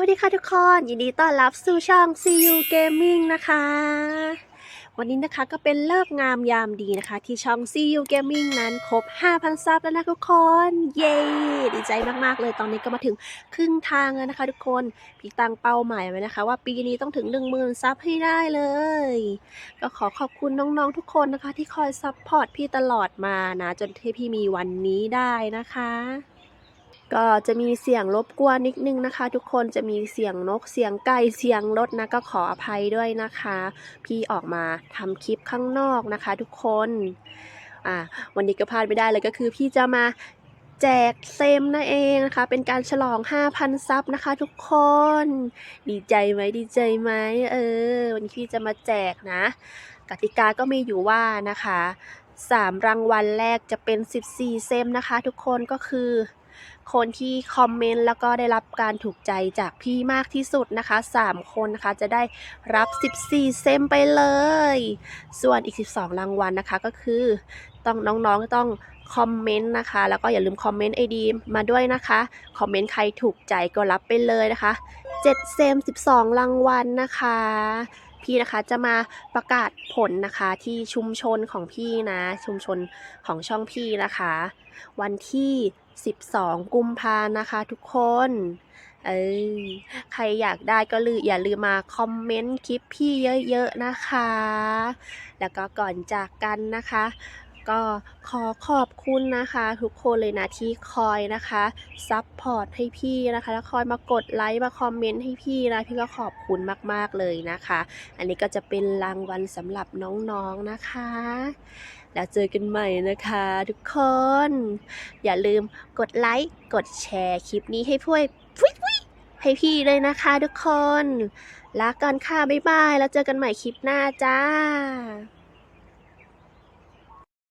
วัสดีค่ะทุกคน ยินดีต้อนรับสู่ช่อง CU Gaming นะคะ วันนี้นะคะก็เป็นเลิกงามยามดีนะคะ ที่ช่อง CU Gaming นั้นครบ 5,000 ซับแล้วนะทุกคน เย้ดีใจมากๆเลยตอนนี้ก็มาถึงครึ่งทางแล้วนะคะทุกคน พี่ตังเป้าหมายไว้นะคะ ว่าปีนี้ต้องถึง 10,000 ซับให้ได้เลย ก็ขอขอบคุณน้องๆทุกคนนะคะ ที่คอยซัพพอร์ตพี่ตลอดมานะ จนที่พี่มีวันนี้ได้นะคะ ก็จะมีเสียงรบกวนนิดนึงนะคะ ทุกคนจะมีเสียงนกเสียงไก่เสียงรถนะก็ขออภัยด้วยนะคะ พี่ออกมาทำคลิปข้างนอกนะคะ ทุกคนอ่าวันนี้ก็พลาดไม่ได้เลยก็คือพี่จะมาแจกเซมนั่นเองนะคะ เป็นการฉลอง 5,000 ซับนะคะ ทุกคน ดีใจไหมดีใจไหมเออ วันนี้พี่จะมาแจกนะ กติกาก็มีอยู่ว่านะคะ สามรางวัลแรกจะเป็น 14 เซมนะคะ ทุกคนก็คือ คนที่คอมเมนต์แล้วก็ได้รับการถูกใจจากพี่มากที่สุดนะคะ 3 คนนะคะจะได้รับ 14 เซมไปเลย ส่วนอีก 12 รางวัลนะคะก็คือ ต้องน้องๆต้องคอมเมนต์นะคะ แล้วก็อย่าลืมคอมเมนต์ไอดีมาด้วยนะคะ คอมเมนต์ใครถูกใจก็รับไปเลยนะคะ7เซม 12 รางวัลนะคะ พี่นะคะจะมาประกาศผลนะคะที่ชุมชนของพี่นะ ชุมชนของช่องพี่นะคะ วันที่ 12 กุมภานะคะทุกคนเออใครอยากได้ก็ลืออย่าลืมมาคอมเมนต์คลิปพี่เยอะๆนะคะ แล้วก็ก่อนจากกันนะคะ ก็ขอขอบคุณนะคะ ทุกคนเลยนะที่คอยนะคะซัพพอร์ตให้พี่นะคะ แล้วคอยมากดไลค์มาคอมเมนต์ให้พี่นะพี่ก็ขอบคุณมากๆเลยนะคะ อันนี้ก็จะเป็นรางวัลสำหรับน้องๆนะคะ แล้วเจอกันใหม่นะคะทุกคน อย่าลืมกดไลค์กดแชร์คลิปนี้ให้พ่วยฟุยฟุยให้พี่เลยนะคะทุกคนลาก่อนค่ะบ๊ายบายแล้วเจอกันใหม่คลิปหน้าจ้า